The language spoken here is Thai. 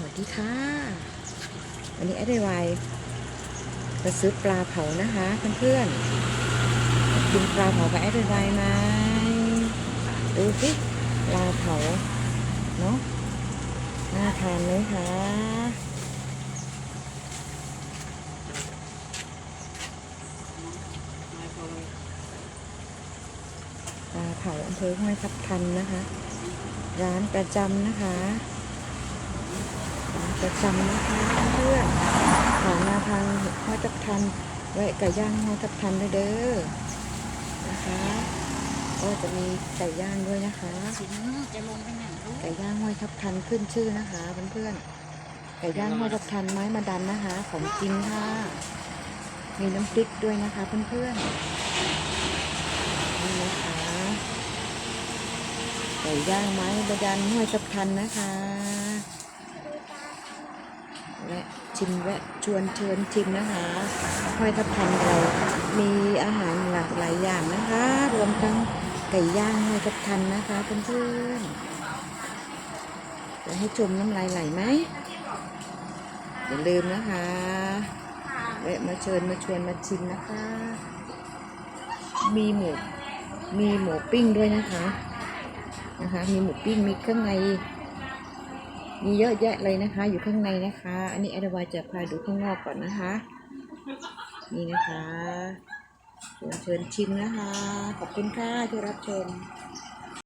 สวัสดีค่ะ วันนี้แอดไวจะซื้อปลาเผานะคะเพื่อนๆกินปลาเผากับแอดไวไหมดูสิปลาเผาเนาะน่าทานไหมคะปลาเผาอำเภอห้วยทับทันนะคะ ร้านประจำนะคะ ประจำนะคะเพื่อนผ่านาทางห้อยทับทันแวะไก่ย่างห้อยทับทันด้วยเด้อนะคะ ก็จะมีไก่ย่างด้วยนะคะจะลงไปไหนไก่ย่างห้อยทับทันขึ้นชื่อนะคะเพื่อนๆไก่ย่างห้อยทับทันไม้มาดันนะคะ ของจริงค่ะมีน้ำพริกด้วยนะคะเพื่อนๆนี่นะคะไก่ย่างไม้มาดันห้อยทับทันนะคะ ชิมแวะชวนเชิญชิมนะคะห้อยทับทันเรามีอาหารหลากหลายอย่างนะคะ รวมทั้งไก่ย่างห้อยทับทันนะคะเพื่อนๆจะให้ชมน้ำลายไหลไหมอย่าลืมนะคะแวะมาเชิญมาชวนมาชิมนะคะ มีหมูมีหมูปิ้งด้วยนะคะนะคะ มีหมูปิ้งมีเครื่องใน มีเยอะแยะเลยนะคะ อยู่ข้างในนะคะ อันนี้แอดวาจะพาดูข้างนอกก่อนนะคะ นี่นะคะชิญเชิญชิมนะคะ ขอบคุณค่ะที่รับชม